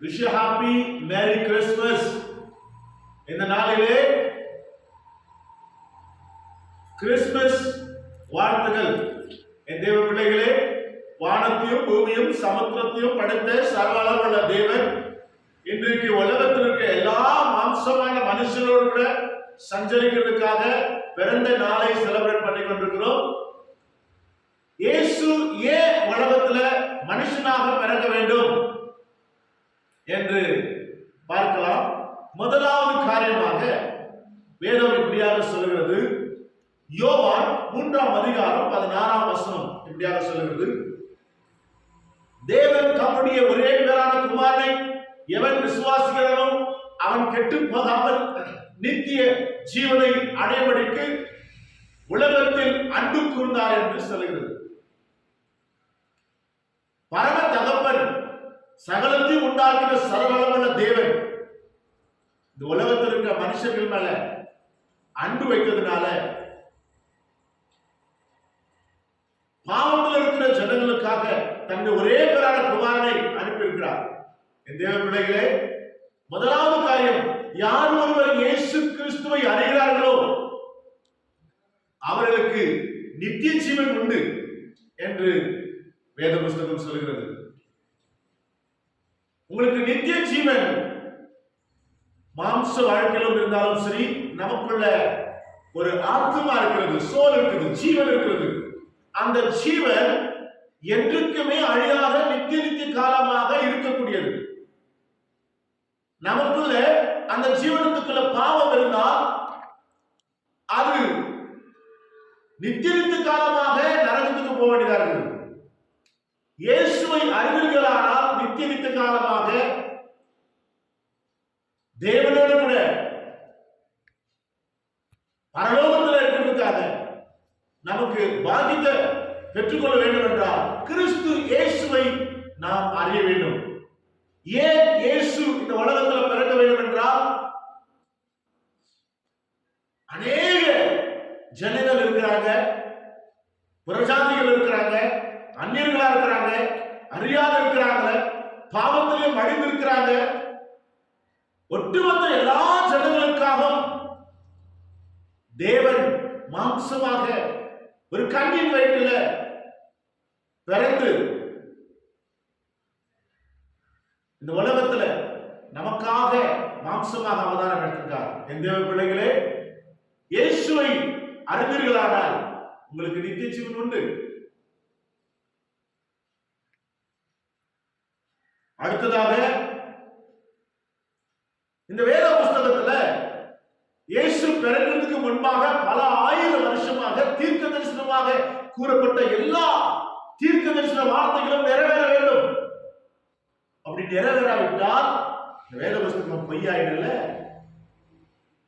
Wish happy merry Christmas இந்த நாளிலே Christmas வாழ்த்துகள். என் தேவ பிள்ளைகளே வானத்தையும் பூமியும் சமுத்திரத்தையும் படைத்த சர்வளவுள்ள தேவன் இன்றைக்கு உலகத்தில் இருக்க எல்லா மாம்சமான மனுஷனோடு கூட சஞ்சரிக்கிறதுக்காக பிறந்த நாளை செலிப்ரேட் பண்ணி கொண்டிருக்கிறோம். இயேசு ஏன் உலகத்துல மனுஷனாக பிறக்க வேண்டும்? என்று பார்க்கலாம். முதலாவது காரியமாக வேதம் இப்படியாக சொல்கிறது. யோவான் மூன்றாம் அதிகாரம் பதினாறாம் வசனம் இப்படியாக சொல்கிறது. தேவன் தம்முடைய ஒரே பேரான குமாரனை எவன் விசுவாசிக்கிறனோ அவன் கெட்டு போகாமல் நித்திய ஜீவனை அடையபடிக்கு உலகத்தில் அன்பு கூர்ந்தார் என்று சொல்கிறது. பரம தகப்பன் சகலத்தையும் உண்டாக்கின சர்வளமுள்ள தேவன். இந்த உலகத்தில் இருக்கிற மனுஷர்கள் மேல அன்பு வைக்கிறதுனால பாவத்தில் இருக்கிற ஜனங்களுக்காக தன்னுடைய ஒரே பேரான குமாரனை அனுப்பியிருக்கிறார். என் தேவ பிள்ளைகளே முதலாவது காரியம் யார் ஒருவர் இயேசு கிறிஸ்துவை அறிகிறார்களோ அவர்களுக்கு நித்திய ஜீவன் உண்டு என்று வேத புஸ்தகம் சொல்கிறது. உங்களுக்கு நித்திய ஜீவன். மாம்ச வாழ்க்கையிலும் இருந்தாலும் சரி நமக்குள்ள ஒரு ஆத்மா இருக்கிறது சோல் இருக்குது ஜீவன் இருக்கிறது. அந்த ஜீவன் என்றுக்குமே அழியாத நித்திய நித்திய காலமாக இருக்கக்கூடியது. நமக்குள்ள அந்த ஜீவனத்துக்குள்ள பாவம் இருந்தால் அது நித்திய நித்திய காலமாக நரகத்துக்கு போக வேண்டியதாக இருக்குது. இயேசுவை அறிவீர்களானால் நித்திய நித்திய காலமாக தேவனோடு கூட பரலோகத்தில் இருக்கிறதுக்காக நமக்கு பாக்கியத்தை பெற்றுக்கொள்ள வேண்டும் என்றால் கிறிஸ்து இயேசுவை நாம் அறிய வேண்டும். ஏன் இயேசு இந்த உலகத்தில் பிறக்க வேண்டும் என்றால் அநேக ஜனங்கள் இருக்கிறாங்க புறஜாதிகள் இருக்கிறாங்க அந்நியர்களா இருக்கிறாங்க அறியாத இருக்கிறாங்க பாவத்திலே மடிந்து இருக்கிறாங்க. ஒட்டுமொத்த எல்லா ஜனங்களுக்காகவும் தேவன் மாம்சமாக ஒரு கண்ணின் வயிற்றுல பிறந்து இந்த உலகத்துல நமக்காக மாம்சமாக அவதாரம் எடுத்திருக்கார். என் தேவ பிள்ளைகளே இயேசுவை அறிந்தீர்களானால் உங்களுக்கு நித்திய ஜீவன் உண்டு. அடுத்ததாக இந்த வேத புஸ்தகத்துல இயேசு பிறக்கிறதுக்கு முன்பாக பல ஆயிரம் வருஷமாக தீர்க்க தரிசனமாக கூறப்பட்ட எல்லா தீர்க்க தரிசன வார்த்தைகளும் நிறைவேற வேண்டும். அப்படி நிறைவேறாவிட்டால் வேத புஸ்தகம் பொய்யாயிடல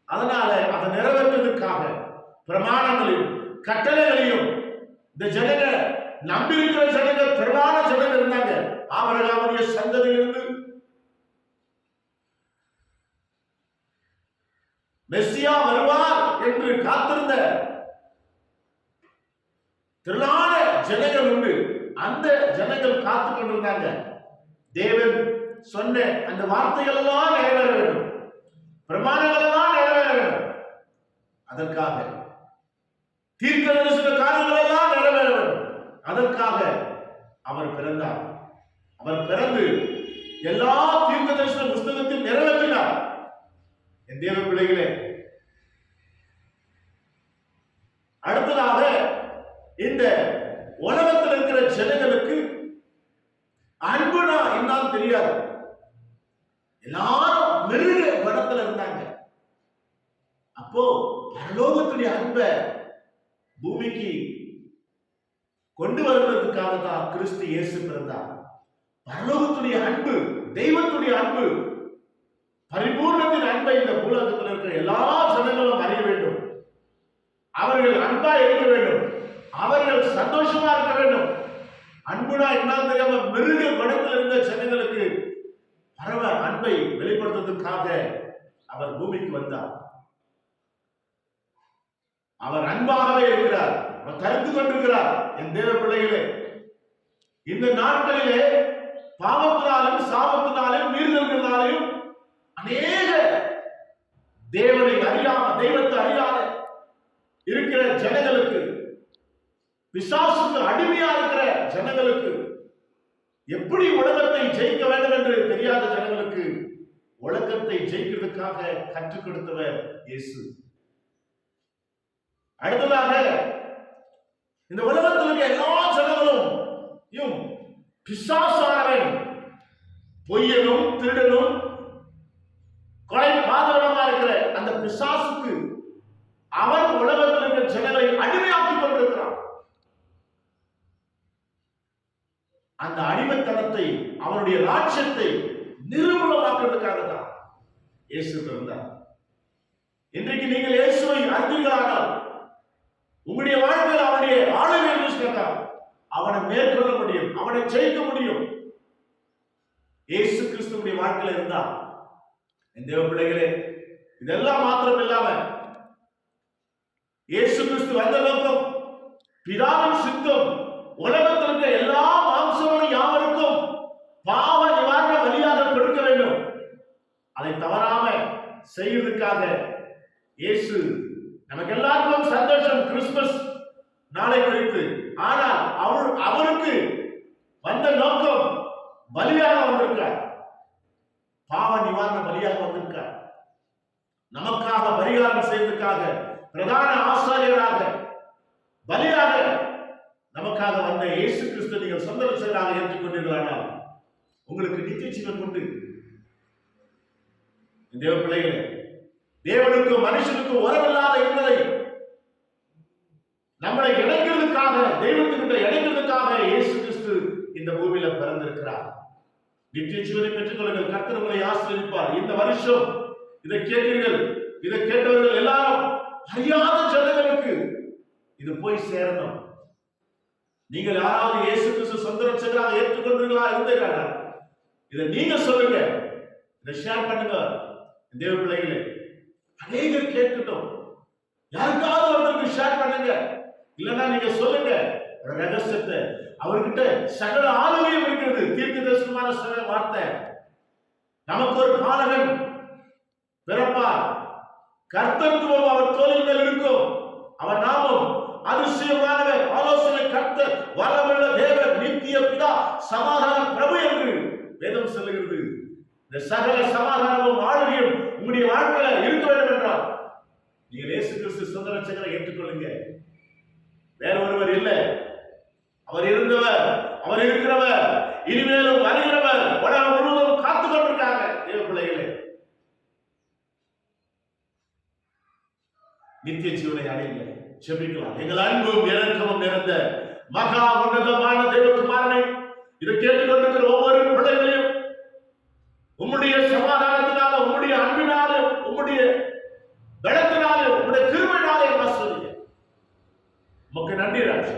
அதனால அதை நிறைவேற்றுவதற்காக பிரமாணங்களையும் கட்டளைகளையும் இந்த ஜனங்க நம்பியிருக்கிற ஜனங்க திரளான ஜனங்க இருந்தாங்க. ஆபரகாமுடைய சந்ததியிலிருந்து. மெஸ்ஸியா வருவார் என்று காத்திருந்த திருநாள் ஜனங்கள் காத்து கொண்டிருந்தாங்க. தேவன் சொன்ன அந்த வார்த்தைகள் எல்லாம் நிறைவேற வேண்டும் பிரமாணங்கள் எல்லாம் நிறைவேற வேண்டும் அதற்காக தீர்க்க தரிசன காரியங்கள் எல்லாம் நிறைவேற வேண்டும் அதற்காக அவர் பிறந்தார். அவர் பிறந்து எல்லா தீர்க்க தரிசன புஸ்தகத்தையும் நிறைவேற்றினார். என் தேவ பிள்ளைகளே அடுத்ததாக இந்த உலகத்தில் இருக்கிற ஜனங்களுக்கு அன்புனா என்னால் தெரியாது எல்லாரும் மிருக படத்துல இருந்தாங்க. அப்போ பரலோகத்துடைய அன்பை பூமிக்கு கொண்டு வருவதற்காக தான் கிறிஸ்து இயேசு பிறந்தார். பரலோகத்துடைய அன்பு தெய்வத்துடைய அன்பு பரிபூர்ணத்தின் அன்பை இந்த பூலகத்தில் இருக்கிற எல்லா ஜனங்களும் அறிய வேண்டும். அவர்கள் அன்பா இருக்க வேண்டும். அவர்கள் சந்தோஷமா இருக்க வேண்டும். அன்புனா என்ன தெரியாம மிருக படத்தில் இருந்த ஜனங்களுக்கு பரவ அன்பை வெளிப்படுத்துவதற்காக அவர் பூமிக்கு வந்தார். அவர் அன்பாகவே இருக்கிறார். அவர் கருத்து கொண்டிருக்கிறார். என் தேவ பிள்ளைகளே இந்த நாட்களிலே பாவத்தினாலும் சாபத்தினாலும் மீறுதல்களாலும் அநேக தேவனை அறியாம தெய்வத்தை அறியாத இருக்கிற ஜனங்களுக்கு விசாசுக்கு அடிமையா இருக்கிற ஜனங்களுக்கு எப்படி உலகத்தை ஜெயிக்க வேண்டும் என்று தெரியாத ஜனங்களுக்கு உலகத்தை ஜெயிக்கிறதுக்காக கற்றுக் கொடுத்தவர் இயேசு. அடுத்ததாக இந்த உலகத்தில் இருக்க எல்லா ஜனங்களும் யும் பிசாசானவன் பொய்யனும் திருடனும் கொலை பாதகமா இருக்கிற அந்த பிசாசுக்கு அவன் உலகத்தில் இருக்கிற ஜனங்களை அடிமையாக்கிக் கொண்டிருக்கிறான் அந்த அடிமைத்தனத்தை அவனுடைய ராட்சியத்தை நிர்மூலமாக்குறதுக்காக தான் இயேசு பிறந்தார். இன்றைக்கு நீங்கள் இயேசுவை அறிந்தீர்களானால் உங்களுடைய வாழ்க்கையில் அவனுடைய ஆளுமை இருந்துச்சுனாக்கா அவனை மேற்கொள்ள முடியும் அவனை ஜெயிக்க முடியும். இயேசு கிறிஸ்துவனுடைய வாழ்க்கையில இருந்தா என் தேவ பிள்ளைகளே இதெல்லாம் மாத்திரம் இல்லாம இயேசு கிறிஸ்து வந்த நோக்கம் பிதாவின் சித்தம் உலகத்தில் இருக்க எல்லா மாம்சமும் யாவருக்கும் பாவ நிவாரண பலியாக கொடுக்க வேண்டும் அதை தவறாம செய்வதற்காக இயேசு நமக்கு எல்லாருக்கும் சந்தோஷம் கிறிஸ்துமஸ் நாளை குறித்து ஆனால் அவர் அவருக்கு வந்த நோக்கம் பலியாக வந்திருக்கார் பாவ நிவாரண பலியாக வந்திருக்கார் நமக்காக பரிகாரம் செய்வதற்காக பிரதான ஆசாரியராக பலியாக நமக்காக வந்த இயேசு கிறிஸ்து நீங்கள் சொந்த ரட்சகராக ஏற்றுக்கொண்டீர்களானால் உங்களுக்கு நித்திய ஜீவன் உண்டு. தேவ பிள்ளைகளே தேவனுக்கும் மனுஷனுக்கும் உறவில்லாத என்பதை நம்மளை இணைக்கிறதுக்காக தெய்வத்துக்கிட்ட இணைக்கிறதுக்காக இயேசு கிறிஸ்து இந்த பூமியில பிறந்திருக்கிறார். நித்திய ஜீவனை பெற்றுக் கொள்ளுங்கள். கர்த்தர் உங்களை இந்த வருஷம் இதை கேட்டீர்கள் இதை கேட்டவர்கள் எல்லாரும் அறியாத ஜனங்களுக்கு இது போய் சேரணும். நீங்கள் யாராவது இயேசு கிறிஸ்து சொந்த ரட்சகராக ஏற்றுக்கொண்டீர்களா? இருந்தீர்களா? இதை நீங்க சொல்லுங்க. இதை ஷேர் பண்ணுங்க. தேவ பிள்ளைகளே அநேகர் கேட்கட்டும். யாருக்காவது ஒருத்தருக்கு ஷேர் பண்ணுங்க. இல்லைன்னா நீங்க சொல்லுங்க. ரகசியத்தை அவர்கிட்ட சகல ஆளுமையும் இருக்கிறது. தீர்க்க தரிசனமான சில வார்த்தை. நமக்கு ஒரு பாலகன் பிறப்பார் கர்த்தத்துவம் அவர் தோளின் மேல் இருக்கும். அவர் நாமம் அதிசயமானவர் ஆலோசனை கர்த்தர் வரவுள்ள தேவர் நித்திய பிதா சமாதான பிரபு என்று இந்த சகல சமாதானமும் ஆளுகையும் உங்களுடைய வாழ்க்கையில இருக்க வேண்டும் என்றால் நீங்கள் இயேசு கிறிஸ்து சுந்தரட்சகரை ஏற்றுக்கொள்ளுங்க வேற ஒருவர் இல்லை. அவர் இருந்தவர் அவர் இருக்கிறவர் இனிமேலும் வருகிறவர் உலகம் முழுவதும் காத்து கொண்டிருக்காங்க. தேவ பிள்ளைகளே. நித்திய ஜீவனை அடையுங்க செபிக்கலாம் எங்கள் அன்பும் இறக்கமும் நிறைந்த மகா உன்னதமான தேவகுமாரனை இதை கேட்டுக்கொண்டிருக்கிற ஒவ்வொரு பிள்ளைகளையும் உம்முடைய சமாதானத்தினால உம்முடைய அன்பினால உம்முடைய பலத்தினால உம்முடைய கிருமையினாலே ஆசிரியர் உமக்கு நன்றி ராஜ்.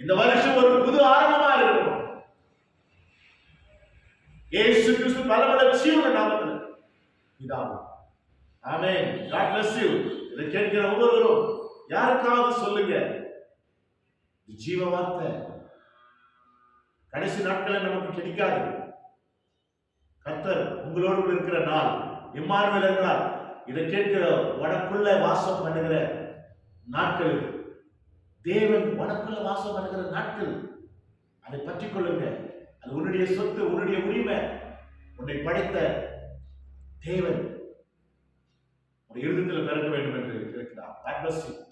இந்த வருஷம் ஒரு புது ஆரம்பமா இருக்கும் ஏசு கிறிஸ்து பலபல சீவன நாமத்தில். இதாகும். ஆமே காட் பிளஸ் யூ இதை கேட்கிற ஒவ்வொருவரும் யாருக்காவது சொல்லுங்க. ஜீவ வார்த்தை. கடைசி நாட்களில் நமக்கு கிடைக்காது. கத்தர் உங்களோடு கூட இருக்கிற நாள் இம்மானுவேல் என்றால் இதை கேட்கிற வடக்குள்ள வாசம் பண்ணுகிற நாட்கள் தேவன் வடக்குள்ள வாசம் பண்ணுகிற நாட்கள். அதை பற்றிக் கொள்ளுங்க. அது உன்னுடைய சொத்து உன்னுடைய உரிமை. உன்னை படைத்த தேவன் ஒரு இருதத்தில் பிறக்க வேண்டும் என்று இருக்கிறார். God.